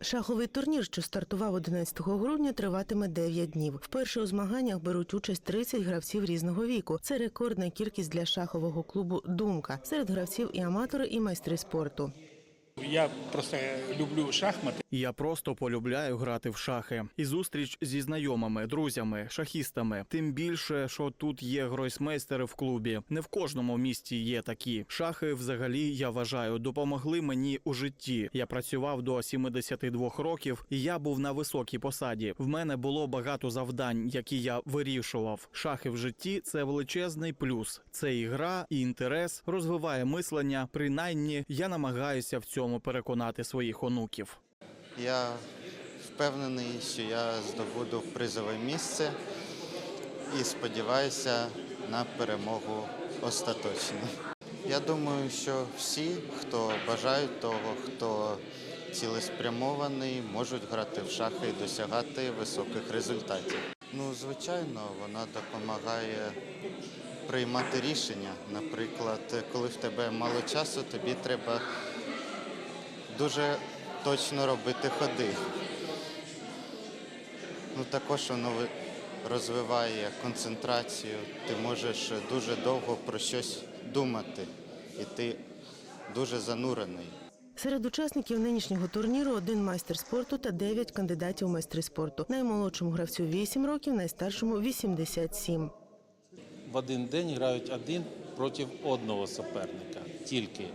Шаховий турнір, що стартував 11 грудня, триватиме 9 днів. Вперше у змаганнях беруть участь 30 гравців різного віку. Це рекордна кількість для шахового клубу Думка. Серед гравців і аматори, і майстри спорту. Я просто люблю шахмати. Я просто полюбляю грати в шахи. І зустріч зі знайомими, друзями, шахістами. Тим більше, що тут є гройсмейстери в клубі. Не в кожному місті є такі. Шахи, взагалі, я вважаю, допомогли мені у житті. Я працював до 72 років, і я був на високій посаді. В мене було багато завдань, які я вирішував. Шахи в житті це величезний плюс. Це і гра, і інтерес розвиває мислення. Принаймні, я намагаюся в цьому переконати своїх онуків. Я впевнений, що я здобуду призове місце і сподіваюся на перемогу остаточно. Я думаю, що всі, хто бажають того, хто цілеспрямований, можуть грати в шахи і досягати високих результатів. Ну, звичайно, вона допомагає приймати рішення. Наприклад, коли в тебе мало часу, тобі треба дуже точно робити ходи. Ну, також воно розвиває концентрацію. Ти можеш дуже довго про щось думати, і ти дуже занурений. Серед учасників нинішнього турніру один майстер спорту та 9 кандидатів у майстри спорту. Наймолодшому гравцю 8 років, найстаршому 87. в один день грають один проти одного суперника. Тільки.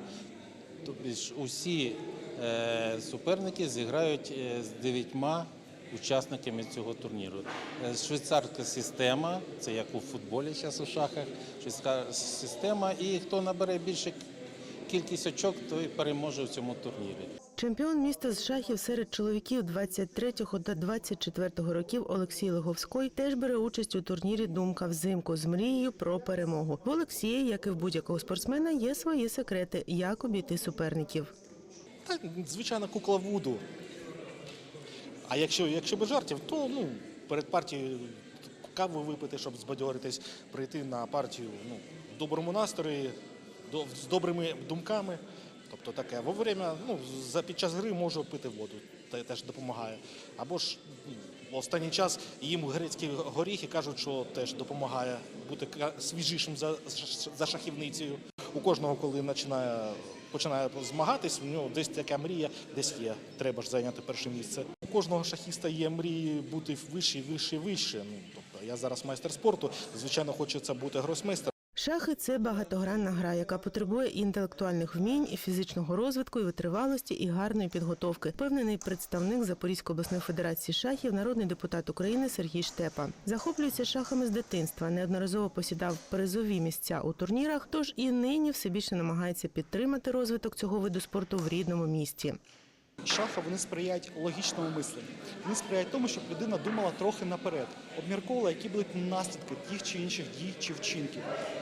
Тобто ж усі суперники зіграють е, з дев'ятьма учасниками цього турніру. Е, Швейцарська система, це як у футболі зараз у шахах, швейцарська система, і хто набере більше кількість очок, той переможе в цьому турнірі. Чемпіон міста з шахів серед чоловіків 23 та 24 років Олексій Леговський теж бере участь у турнірі Думка взимку з мрією про перемогу. В Олексія, як і в будь-якого спортсмена, є свої секрети, як обійти суперників. Та, звичайно, кукла Вуду. А якщо, якщо без жартів, то ну, перед партією каву випити, щоб збадьоритись, прийти на партію ну, в доброму настрої, до, з добрими думками. Тобто таке. Во время, ну, за під час гри можу пити воду, це теж допомагає. Або ж ну, в останній час їм грецькі горіхи кажуть, що теж допомагає бути свіжішим за, за шахівницею. У кожного, коли починає, починає змагатись, у нього десь така мрія, десь є. Треба ж зайняти перше місце. У кожного шахіста є мрії бути вище, вище, вище. Ну, тобто я зараз майстер спорту, звичайно, хочеться бути гросмейстером. Шахи це багатогранна гра, яка потребує інтелектуальних вмінь, і фізичного розвитку, і витривалості, і гарної підготовки. Впевнений представник Запорізької обласної федерації шахів, народний депутат України Сергій Штепа. Захоплюється шахами з дитинства, неодноразово посідав призові місця у турнірах, тож і нині все більше намагається підтримати розвиток цього виду спорту в рідному місті. Шаха вони сприяють логічному мисленню. Вони сприяють тому, щоб людина думала трохи наперед, обмірковувала, які будуть наслідки тих чи інших дій чи вчинків,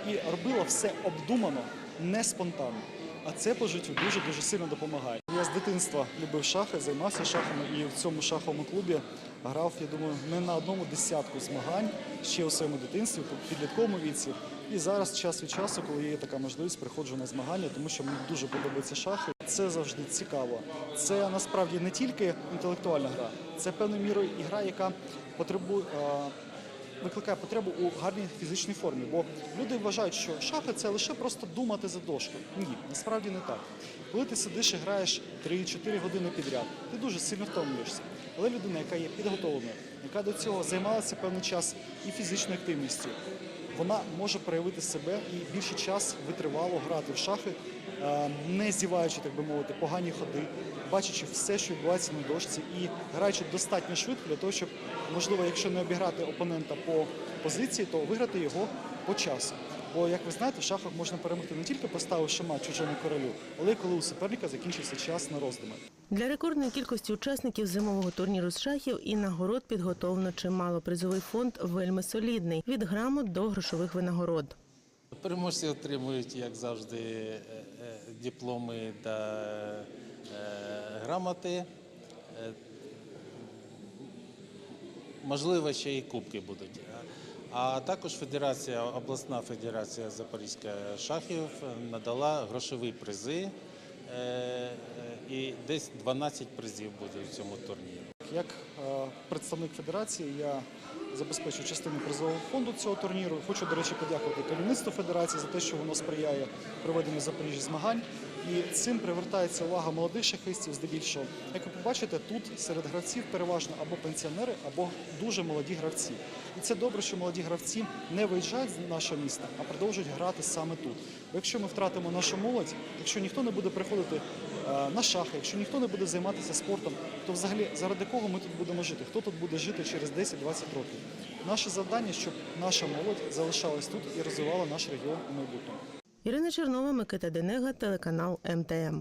і робила все обдумано, не спонтанно. А це по життю дуже дуже сильно допомагає. Я з дитинства любив шахи, займався шахами і в цьому шаховому клубі грав, я думаю, не на одному десятку змагань ще у своєму дитинстві, у підлітковому віці. І зараз час від часу, коли є така можливість, приходжу на змагання, тому що мені дуже подобаються шахи. Це завжди цікаво. Це насправді не тільки інтелектуальна гра, це певною мірою і гра, яка потребує. Викликає потребу у гарній фізичній формі, бо люди вважають, що шахи це лише просто думати за дошкою. Ні, насправді не так. Коли ти сидиш і граєш 3-4 години підряд, ти дуже сильно втомлюєшся. Але людина, яка є підготовлена, яка до цього займалася певний час і фізичною активністю, вона може проявити себе і більший час витривало грати в шахи, е, не зіваючи, так би мовити, погані ходи, бачачи все, що відбувається на дошці, і граючи достатньо швидко для того, щоб, можливо, якщо не обіграти опонента по позиції, то виграти його по часу. Бо, як ви знаєте, в шахах можна перемогти не тільки поставивши мат чужому королю, але й коли у суперника закінчився час на роздуми. Для рекордної кількості учасників зимового турніру з шахів і нагород підготовлено чимало. Призовий фонд вельми солідний від грамот до грошових винагород. Переможці отримують, як завжди, е, е, дипломи та е, грамоти. Можливо, ще і кубки будуть. А також федерація, обласна федерація Запорізька шахів надала грошові призи е, і десь 12 призів буде в цьому турнірі. Як е, представник федерації я забезпечу частину призового фонду цього турніру. Хочу, до речі, подякувати керівництву федерації за те, що воно сприяє проведенню в Запоріжжі змагань. І цим привертається увага молодих шахистів здебільшого. Як ви побачите, тут серед гравців переважно або пенсіонери, або дуже молоді гравці. І це добре, що молоді гравці не виїжджають з нашого міста, а продовжують грати саме тут. Бо якщо ми втратимо нашу молодь, якщо ніхто не буде приходити е, на шахи, якщо ніхто не буде займатися спортом, то взагалі заради кого ми тут будемо жити? Хто тут буде жити через 10-20 років? Наше завдання, щоб наша молодь залишалась тут і розвивала наш регіон у майбутньому. Ірина Чернова, Микита Денега, телеканал МТМ.